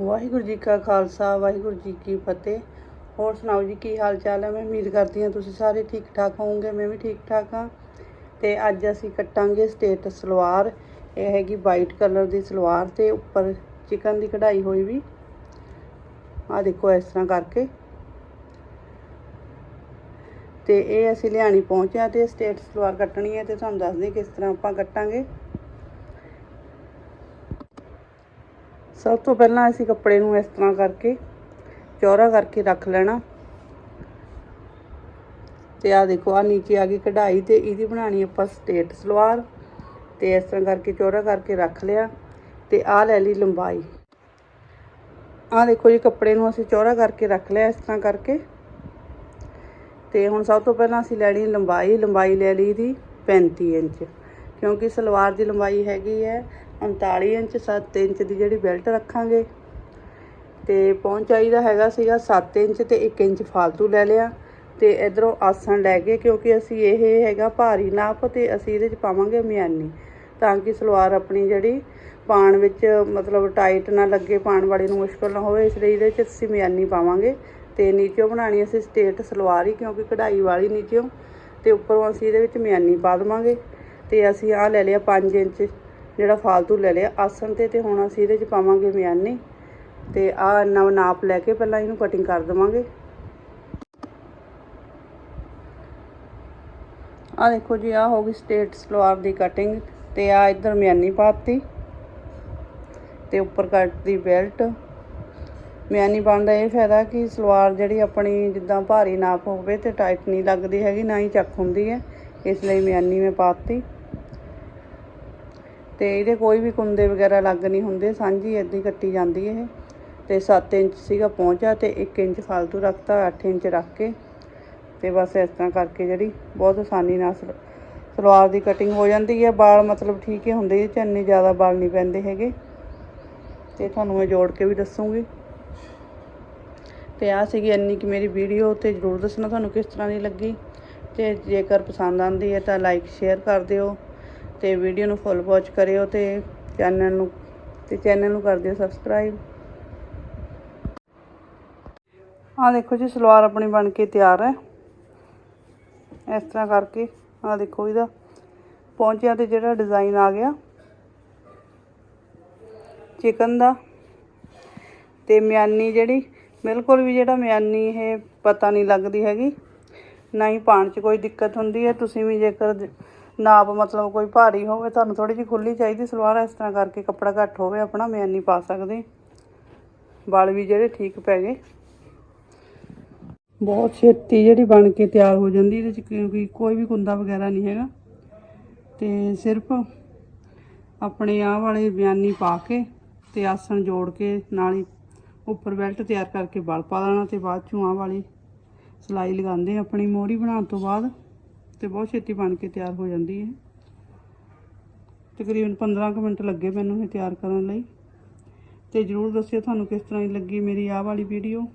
ਵਾਹਿਗੁਰੂ ਜੀ ਕਾ ਖਾਲਸਾ, ਵਾਹਿਗੁਰੂ ਜੀ ਕੀ ਫਤਿਹ। ਹੋਰ ਸੁਣਾਓ ਜੀ, ਕੀ ਹਾਲ ਚਾਲ ਹੈ? ਮੈਂ ਉਮੀਦ ਕਰਦੀ ਹਾਂ ਤੁਸੀਂ ਸਾਰੇ ਠੀਕ ਠਾਕ ਹੋਵੋਗੇ, ਮੈਂ ਵੀ ਠੀਕ ਠਾਕ ਹਾਂ। ਤੇ ਅੱਜ ਅਸੀਂ ਕੱਟਾਂਗੇ ਸਟੇਟ ਸਲਵਾਰ। ਇਹ ਹੈਗੀ ਵਾਈਟ ਕਲਰ ਦੀ ਸਲਵਾਰ ਤੇ ਉੱਪਰ ਚਿਕਨ ਦੀ ਕਢਾਈ ਹੋਈ ਵੀ। ਆਹ ਦੇਖੋ ਇਸ ਤਰ੍ਹਾਂ ਕਰਕੇ। ਤੇ ਇਹ ਅਸੀਂ ਲਿਆਣੀ ਪਹੁੰਚਿਆ ਤੇ ਸਟੇਟ ਸਲਵਾਰ ਕੱਟਣੀ ਹੈ ਤੇ ਤੁਹਾਨੂੰ ਦੱਸਦੇ ਕਿਸ ਤਰ੍ਹਾਂ ਆਪਾਂ ਕੱਟਾਂਗੇ। ਸਭ ਤੋਂ ਪਹਿਲਾਂ ਅਸੀਂ ਕੱਪੜੇ ਨੂੰ ਇਸ ਤਰ੍ਹਾਂ ਕਰਕੇ ਚੌੜਾ ਕਰਕੇ ਰੱਖ ਲੈਣਾ। ਤੇ ਆ ਦੇਖੋ ਆ ਨੀਚੇ ਆ ਗਈ ਕਢਾਈ ਤੇ ਇਹਦੀ ਬਣਾਣੀ ਆਪਾਂ ਸਟੇਟ ਸਲਵਾਰ। ਤੇ ਇਸ ਤਰ੍ਹਾਂ ਕਰਕੇ ਚੌੜਾ ਕਰਕੇ ਰੱਖ ਲਿਆ ਤੇ ਆ ਲੈ ਲਈ ਲੰਬਾਈ। ਆ ਦੇਖੋ ਜੀ, ਕੱਪੜੇ ਨੂੰ ਅਸੀਂ ਚੌੜਾ ਕਰਕੇ ਰੱਖ ਲਿਆ ਇਸ ਤਰ੍ਹਾਂ ਕਰਕੇ। ਤੇ ਹੁਣ ਸਭ ਤੋਂ ਪਹਿਲਾਂ ਅਸੀਂ ਲੈਣੀ ਲੰਬਾਈ। ਲੰਬਾਈ ਲੈ ਲਈ ਦੀ 35 ਇੰਚ, ਕਿਉਂਕਿ ਸਲਵਾਰ ਦੀ ਲੰਬਾਈ ਹੈਗੀ ਹੈ 39 ਇੰਚ 7 ਇੰਚ ਦੀ ਜਿਹੜੀ ਬੈਲਟ ਰੱਖਾਂਗੇ। ਤੇ ਪਹੁੰਚਾਈ ਦਾ ਹੈਗਾ ਸੀਗਾ 7 ਇੰਚ ਤੇ 1 ਇੰਚ ਫਾਲਤੂ ਲੈ ਲਿਆ। ਤੇ ਇਧਰੋਂ ਆਸਣ ਲੈ ਕੇ ਕਿਉਂਕਿ ਅਸੀਂ ਇਹ ਹੈਗਾ ਭਾਰੀ ਨਾਪ ਤੇ ਅਸੀਂ ਇਹਦੇ ਚ ਪਾਵਾਂਗੇ ਮਿਆਨੀ ਤਾਂ ਕਿ ਸਲਵਾਰ ਆਪਣੀ ਜਿਹੜੀ ਪਾਣ ਵਿੱਚ ਮਤਲਬ ਟਾਈਟ ਨਾ ਲੱਗੇ, ਪਾਣ ਵਾਲੇ ਨੂੰ ਮੁਸ਼ਕਲ ਨਾ ਹੋਵੇ। ਇਸ ਲਈ ਇਹਦੇ ਚ ਅਸੀਂ ਮਿਆਨੀ ਪਾਵਾਂਗੇ। ਤੇ ਨੀਚੋਂ ਬਣਾਣੀ ਅਸੀਂ ਸਟੇਟ ਸਲਵਾਰ ਹੀ ਕਿਉਂਕਿ ਕਢਾਈ ਵਾਲੀ ਨੀਚੋਂ ਤੇ ਉੱਪਰੋਂ ਅਸੀਂ ਇਹਦੇ ਵਿੱਚ ਮਿਆਨੀ ਪਾ ਦੇਵਾਂਗੇ। ਤੇ ਅਸੀਂ ਆਹ ਲੈ ਲਿਆ 5 ਇੰਚ ਜਿਹੜਾ ਫਾਲਤੂ ਲੈ ਲਿਆ। ਆਸਣ ਤੇ ਤੇ ਹੁਣ ਅਸੀਂ ਇਹਦੇ ਚ ਪਾਵਾਂਗੇ ਮਿਆਨੀ। ਤੇ ਆਹ ਨਵ ਨਾਪ ਲੈ ਕੇ ਪਹਿਲਾਂ ਇਹਨੂੰ ਕਟਿੰਗ ਕਰ ਦੇਵਾਂਗੇ। ਆ ਦੇਖੋ ਜੀ ਆ ਹੋ ਗਈ ਸਟੇਟ ਸਲਵਾਰ ਦੀ ਕਟਿੰਗ ਤੇ ਆ ਇਧਰ ਮਿਆਨੀ ਪਾਤੀ। ਤੇ ਉੱਪਰ ਕੱਟ ਦੀ ਬੈਲਟ ਮਿਆਨੀ ਪਾਉਣ ਦਾ ਇਹ ਫਾਇਦਾ ਕਿ ਸਲਵਾਰ ਜਿਹੜੀ ਆਪਣੀ ਜਿੱਦਾਂ ਭਾਰੀ ਨਾਪ ਹੋਵੇ ਤੇ ਟਾਈਟ ਨਹੀਂ ਲੱਗਦੀ ਹੈਗੀ, ਨਾ ਹੀ ਚੱਕ ਹੁੰਦੀ ਹੈ। ਇਸ ਲਈ ਮਿਆਨੀ ਮੈਂ ਪਾਤੀ। ਅਤੇ ਇਹਦੇ ਕੋਈ ਵੀ ਕੁੰਦੇ ਵਗੈਰਾ ਅਲੱਗ ਨਹੀਂ ਹੁੰਦੇ, ਸਾਂਝੀ ਇੱਦਾਂ ਹੀ ਕੱਟੀ ਜਾਂਦੀ ਇਹ। ਅਤੇ ਸੱਤ ਇੰਚ ਸੀਗਾ ਪਹੁੰਚਾ ਅਤੇ ਇੱਕ ਇੰਚ ਫਾਲਤੂ ਰੱਖਤਾ, ਅੱਠ ਇੰਚ ਰੱਖ ਕੇ। ਅਤੇ ਬਸ ਇਸ ਤਰ੍ਹਾਂ ਕਰਕੇ ਜਿਹੜੀ ਬਹੁਤ ਆਸਾਨੀ ਨਾਲ ਸਲ- ਸਲਵਾਰ ਦੀ ਕਟਿੰਗ ਹੋ ਜਾਂਦੀ ਹੈ। ਬਾਲ ਮਤਲਬ ਠੀਕ ਹੀ ਹੁੰਦੇ, ਇਹ 'ਚ ਇੰਨੇ ਜ਼ਿਆਦਾ ਬਾਲ ਨਹੀਂ ਪੈਂਦੇ ਹੈਗੇ। ਤੇ ਤੁਹਾਨੂੰ ਮੈਂ ਜੋੜ ਕੇ ਵੀ ਦੱਸੂਗੀ। ਤੇ ਆ ਸੀਗੀ ਇੰਨੀ ਕਿ ਮੇਰੀ ਵੀਡੀਓ, ਤੇ ਜਰੂਰ ਦੱਸਣਾ ਤੁਹਾਨੂੰ ਕਿਸ ਤਰ੍ਹਾਂ ਦੀ ਲੱਗੀ। ਤੇ ਜੇਕਰ ਪਸੰਦ ਆਉਂਦੀ ਹੈ ਤਾਂ ਲਾਈਕ ਸ਼ੇਅਰ ਕਰ ਦਿਓ। ਤੇ ਵੀਡੀਓ ਨੂੰ ਫੁੱਲ ਵਾਚ ਕਰਿਓ ਤੇ ਚੈਨਲ ਨੂੰ, ਤੇ ਚੈਨਲ ਨੂੰ ਕਰ ਦਿਓ ਸਬਸਕ੍ਰਾਈਬ ਆ ਦੇਖੋ ਜੀ, ਸਲਵਾਰ ਆਪਣੀ ਬਣ ਕੇ ਤਿਆਰ ਹੈ। ਇਸ ਤਰ੍ਹਾਂ ਕਰਕੇ ਆ ਦੇਖੋ ਇਹਦਾ ਪਹੁੰਚਿਆ ਤੇ ਜਿਹੜਾ ਡਿਜ਼ਾਈਨ ਆ ਗਿਆ। ਚਿਕਨ ਦਾ ਤੇ ਮਿਆਨੀ ਜਿਹੜੀ, ਬਿਲਕੁਲ ਵੀ ਜਿਹੜਾ ਮਿਆਨੀ ਇਹ ਪਤਾ ਨਹੀਂ ਲੱਗਦੀ ਹੈਗੀ। ਨਾ ਹੀ ਪਾਣ 'ਚ ਕੋਈ ਦਿੱਕਤ ਹੁੰਦੀ ਹੈ, ਤੁਸੀਂ ਵੀ ਜੇਕਰ ਨਾਪ ਮਤਲਬ ਕੋਈ ਭਾਰੀ ਹੋਵੇ, ਤੁਹਾਨੂੰ ਥੋੜੀ ਜਿਹੀ ਖੁੱਲੀ ਚਾਹੀਦੀ, ਸਲਵਾਰ ਇਸ ਤਰ੍ਹਾਂ ਕਰਕੇ ਕੱਪੜਾ ਘੱਟ ਹੋਵੇ ਆਪਣਾ ਮਿਆਨੀ ਪਾ ਸਕਦੇ। ਵਾਲ ਵੀ ਜਿਹੜੇ ਠੀਕ ਪੈ ਗਏ। ਬਹੁਤ ਛੇਤੀ ਜਿਹੜੀ ਬਣ ਕੇ ਤਿਆਰ ਹੋ ਜਾਂਦੀ, ਇਹਦੇ ਚ ਕਿਉਂਕਿ ਕੋਈ ਵੀ ਕੁੰਦਾ ਵਗੈਰਾ ਨਹੀਂ ਹੈਗਾ। ਤੇ ਸਿਰਫ ਆਪਣੇ ਆਹ ਵਾਲੇ ਬਿਆਨੀ ਪਾ ਕੇ ਤੇ ਆਸਣ ਜੋੜ ਕੇ ਨਾਲ ਹੀ ਉੱਪਰ ਬੈਲਟ ਤਿਆਰ ਕਰਕੇ ਵਲ ਪਾ ਦੇਣਾ ਤੇ ਬਾਅਦ ਚੋਂ ਆਹ ਵਾਲੀ ਸਿਲਾਈ ਲਗਾਉਂਦੇ ਆਪਣੀ ਮੋਹਰੀ ਬਣਾਉਣ ਤੋਂ ਬਾਅਦ ਤੇ ਬਹੁਤ ਛੇਤੀ ਬਣ ਕੇ ਤਿਆਰ ਹੋ ਜਾਂਦੀ ਹੈ। ਤਕਰੀਬਨ 15 ਕੁ ਮਿੰਟ ਲੱਗੇ ਮੈਨੂੰ ਇਹ ਤਿਆਰ ਕਰਨ ਲਈ। ਤੇ ਜਰੂਰ ਦੱਸਿਓ ਤੁਹਾਨੂੰ ਕਿਸ ਤਰ੍ਹਾਂ ਦੀ ਲੱਗੀ ਮੇਰੀ ਆਹ ਵਾਲੀ ਵੀਡੀਓ